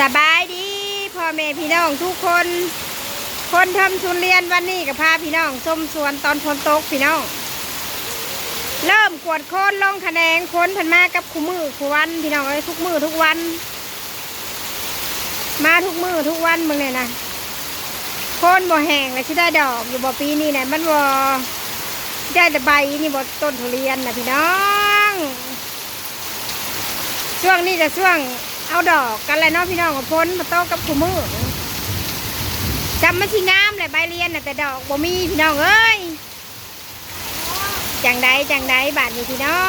สบายดีพ่อแม่พี่น้องทุกคน คนทำทุนเรียนวันนี้กับพาพี่น้องส้มสวนตอนฝนตกพี่น้อง เริ่มกวดโคนลงคะแนนคนพันมากับคู่มือคู่วันพี่น้องเอ้ยทุกมือทุกวัน มาทุกมือทุกวันมึงเนี่ยนะโคนบ่แห้งเลยที่ได้ดอกอยู่บ่ปีนี้เนี่ยมันบ่ได้แต่ใบนี่บ่ต้นทุเรียนนะพี่น้อง ช่วงนี้จะช่วง เอาดอกกันเลยเนาะพี่น้องกับพ้นมาโตกับคู่มือจำไมันที่งามเลยใบเรียนน่ะแต่ดอกบ่มีพี่น้องเอ้ยจังใดจังใดบาทนี้พี่น้อ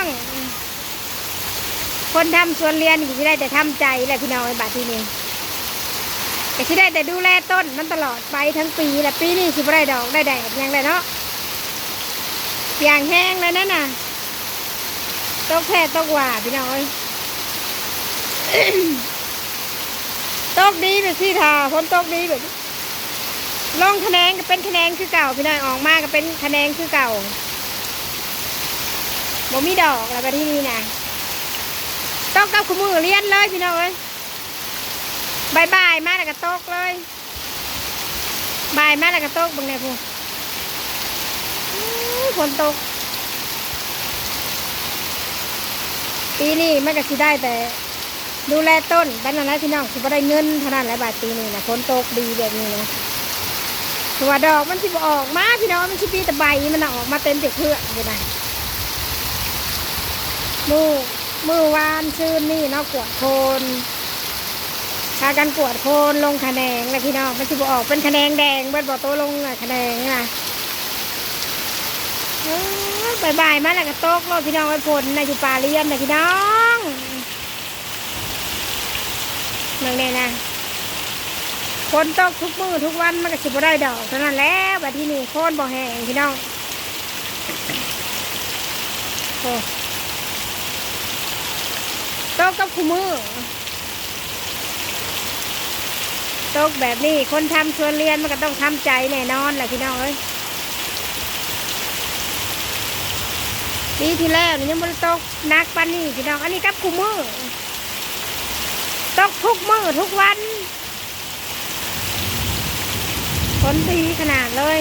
ง คนทำสวนเรียนที่ได้แต่ทำใจแหละพี่น้องไอ้บาทที่นี่แต่ที่ได้แต่ดูแลต้นมันตลอดไปทั้งปีแหละปีนี้สิบ่ได้ดอกได้แดดยังเลยเนาะเปียงแห้งแล้วนั่นน่ะตกแพ้ตกหว่าพี่น้องเอ้ย ตกดีแบบที่ทาฝนตกดีแบบลงคะแนนก็เป็นคะแนนคือเก่าพี่น้อยออกมาก็เป็นคะแนนคือเก่าบ่มีดอกอะไรแบบที่นี่นะตกกับขมือเลียนเลยพี่น้องเอ้ยบายบายมาแล้วก็ตกเลยบายมาแล้วก็ตกบังเนี่ยพูฝนตกปีนี้มันก็สิได้แต่ ดูแลต้นบ้านนั้นนะพี่น้องสิบ่ได้เงินเท่านั้นหละบาทปีนี้นะฝนตกดีแบบนี้นะตัวดอกมันสิบออกมาพี่น้องมันสิปีแต่ใบมันออกมาเต็มแต่เพื่อนเลยนะมือมือวานชื่นนี่เนาะกวดโคนพากันกวดโคนลงคะแนนแล้วพี่น้องมันสิบออกเป็นคะแนนแดงเบิดบ่โตลงน่ะแนนน่ะบายบายมาแล้วก็ตกโลดพี่น้องไว้ผลนะอยู่ป่าเลียนนะพี่น้อง เมืองเนี่นะคนตกทุกมือทุกวันมันก็สิบ่ได้ดอกเท่านั้นแหล้วบัดที่นี่โคนบ่แห้งพี่น้องโอ้ตกกับคู่มือตกแบบนี้คนทำชวนเรียนมันก็ต้องทำใจแน่นอนแหละพี่น้องเอ้ยปีที่แล้วนี่ยังไม่ได้ตกหนักปานนี้พี่น้องอันนี้กับคู่มือ ตกทุกมือทุกวัน ผลดีขนาดเลย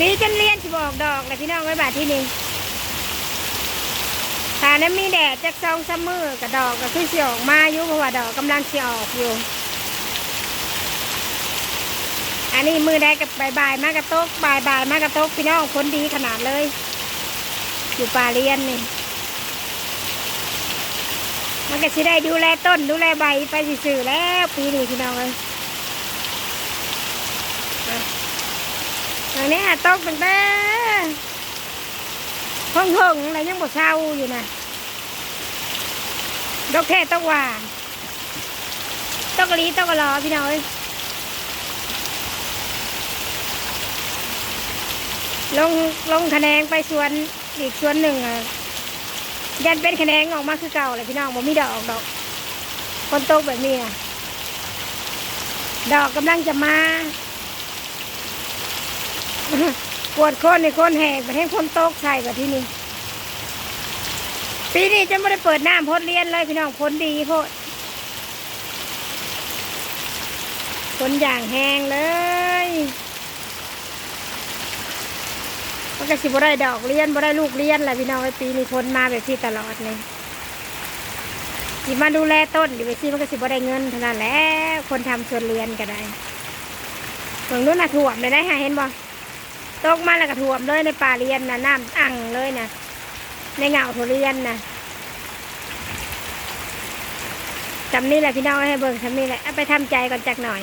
ดีจนเลียนสิบอกดอกเลยพี่น้องไว้บาทที่นี่ถ้านั้นมีแดดจากซองซัมมือกับดอกก็คือสิออกมาอยู่เพราะว่าดอกกำลังเสิออกอยู่ อันนี้มือได้กับบ่ายมากระตกบ่ายมากระตกพี่น้องผลดีขนาดเลย อยู่ป่าเรียนนี่ มันก็สิได้ดูแลต้นดูแลใบไปสื่อแล้วปีนี้พี่น้องเลยอันนี้ตกตั้งแต่ห้องหงอะไรยังบ่เศร้าอยู่นะดอกแค่ตกหวานตกกะลีตกกะลอพี่น้องเอ้ยลงลงคะแนนไปสวนอีกสวนหนึ่งอะ ยันเป็นคะแนนออกมาคือเก่าเลยพี่น้องบ่มีดอกออกดอกคนตกแบบนี้นะดอกกำลังจะมาปวดโคนในโคนแหกไปให้คนตกใส่แบบที่นี่ปีนี้จะไม่ได้เปิดน้ำพ้นเรียนเลยพี่น้องพ้นดีโพดพ้นอย่างแห้งเลย มันก็สิบ่ได้ดอกเลี้ยนบ่ได้ลูกเลี้ยนแหละพี่น้องไอ้ปีนี้พ้นมาแบบที่ตลอดเลยสิมาดูแลต้นอยู่ไปสิมันก็สิบ่ได้เงินเท่านั้นแหล้วคนทำสวนเรียนก็ได้ตรงนู้นน่ะถ่วมเลยได้ค่ะเห็นบ่ตกมาแล้วก็ถ่วมเลยในป่าเรียนน่ะน้ำอั่งเลยนะในเหงาทุเรียนนะจำนี่แหละพี่น้องให้เบิ่งจำนี่แหละเอาไปทำใจก่อนจักหน่อย